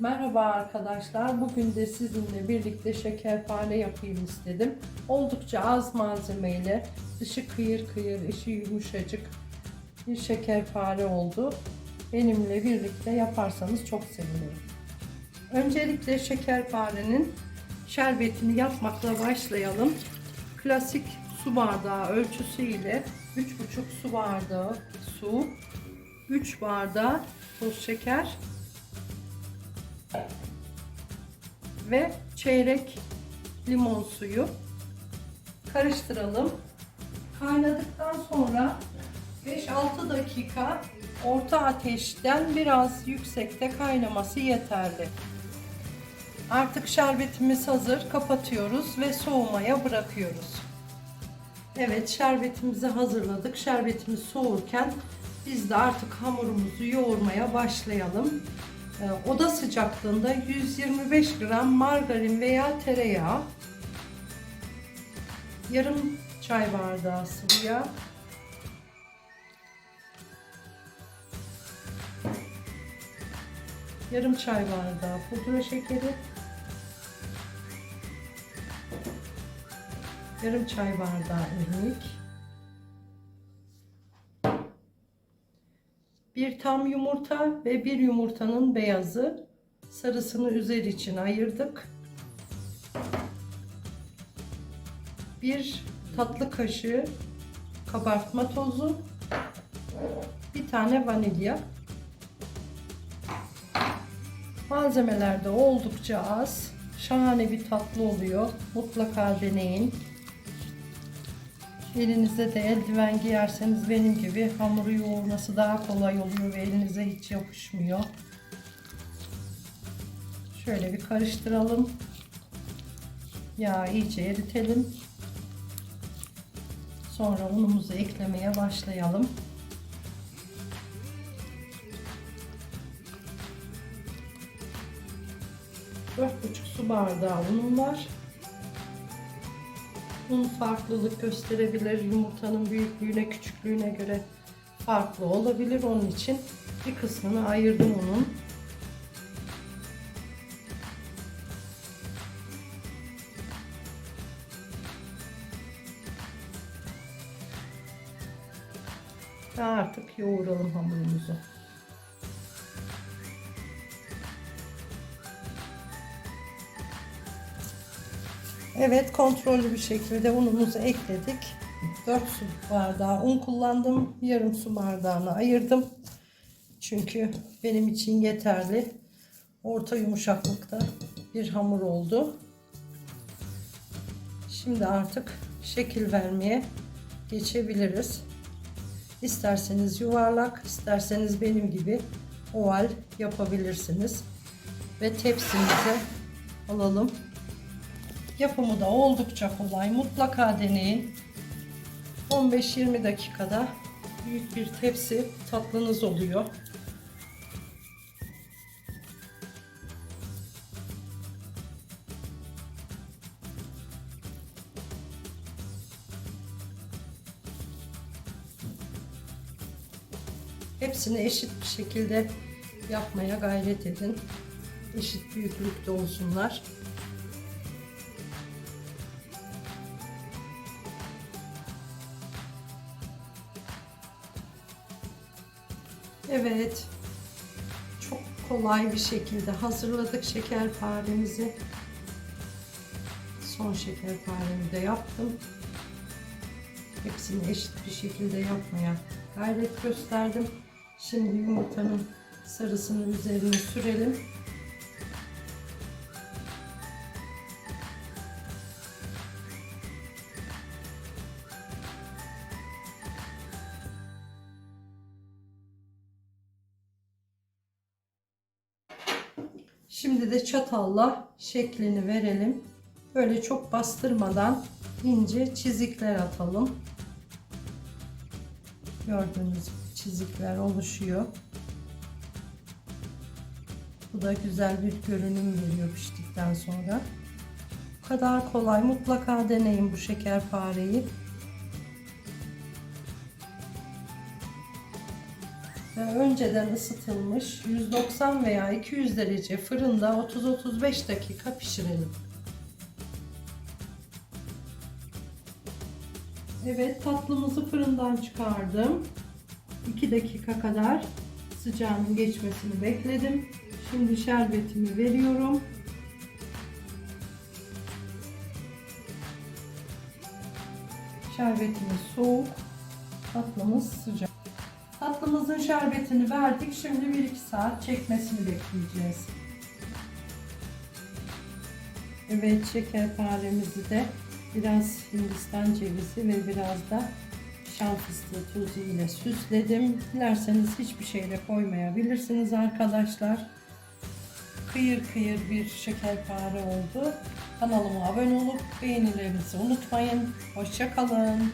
Merhaba arkadaşlar. Bugün de sizinle birlikte şekerpare yapayım istedim. Oldukça az malzemeyle dışı kıyır kıyır, içi yumuşacık bir şekerpare oldu. Benimle birlikte yaparsanız çok sevinirim. Öncelikle şekerparenin şerbetini yapmakla başlayalım. Klasik su bardağı ölçüsü ile 3,5 su bardağı su, 3 bardağı toz şeker ve çeyrek limon suyu karıştıralım. Kaynadıktan sonra 5-6 dakika orta ateşten biraz yüksekte kaynaması yeterli. Artık şerbetimiz hazır. Kapatıyoruz ve soğumaya bırakıyoruz. Evet şerbetimizi hazırladık. Şerbetimiz soğurken biz de artık hamurumuzu yoğurmaya başlayalım. Ee, Oda sıcaklığında 125 gram margarin veya tereyağı, yarım çay bardağı sıvı yağ, yarım çay bardağı pudra şekeri, yarım çay bardağı irmik, bir tam yumurta ve bir yumurtanın beyazı sarısını üzeri için ayırdık. Bir tatlı kaşığı kabartma tozu, bir tane vanilya. Malzemeler de oldukça az. Şahane bir tatlı oluyor. Mutlaka deneyin. Elinize de eldiven giyerseniz benim gibi hamuru yoğurması daha kolay oluyor ve elinize hiç yapışmıyor. Şöyle bir karıştıralım. Yağı iyice eritelim. Sonra unumuzu eklemeye başlayalım. Dört buçuk su bardağı unum var. Un farklılık gösterebilir. Yumurtanın büyüklüğüne, küçüklüğüne göre farklı olabilir. Onun için bir kısmını ayırdım unun. Ve artık yoğuralım hamurumuzu. Evet kontrollü bir şekilde unumuzu ekledik. 4 su bardağı un kullandım. Yarım su bardağını ayırdım. Çünkü benim için yeterli. Orta yumuşaklıkta bir hamur oldu. Şimdi artık şekil vermeye geçebiliriz. İsterseniz yuvarlak, isterseniz benim gibi oval yapabilirsiniz. Ve tepsimize alalım. Yapımı da oldukça kolay. Mutlaka deneyin. 15-20 dakikada büyük bir tepsi tatlınız oluyor. Hepsini eşit bir şekilde yapmaya gayret edin. Eşit büyüklükte olsunlar. Evet. Çok kolay bir şekilde hazırladık şekerparemizi. Son şekerparemi de yaptım. Hepsini eşit bir şekilde yapmaya gayret gösterdim. Şimdi yumurtanın sarısını üzerine sürelim. Şimdi de çatalla şeklini verelim. Böyle çok bastırmadan ince çizikler atalım. Gördüğünüz çizikler oluşuyor. Bu da güzel bir görünüm veriyor piştikten sonra. Bu kadar kolay. Mutlaka deneyin bu şekerpareyi. Önceden ısıtılmış 190 veya 200 derece fırında 30-35 dakika pişirelim. Evet tatlımızı fırından çıkardım. 2 dakika kadar sıcağının geçmesini bekledim. Şimdi şerbetimi veriyorum. Şerbetimiz soğuk, tatlımız sıcak. Tatlımızın şerbetini verdik. Şimdi 1-2 saat çekmesini bekleyeceğiz. Evet şekerparemizi de biraz hindistan cevizi ve biraz da şan fıstığı tuzu ile süsledim. Dilerseniz hiçbir şey de koymayabilirsiniz arkadaşlar. Kıyır kıyır bir şekerpare oldu. Kanalıma abone olup beğenilerinizi unutmayın. Hoşçakalın.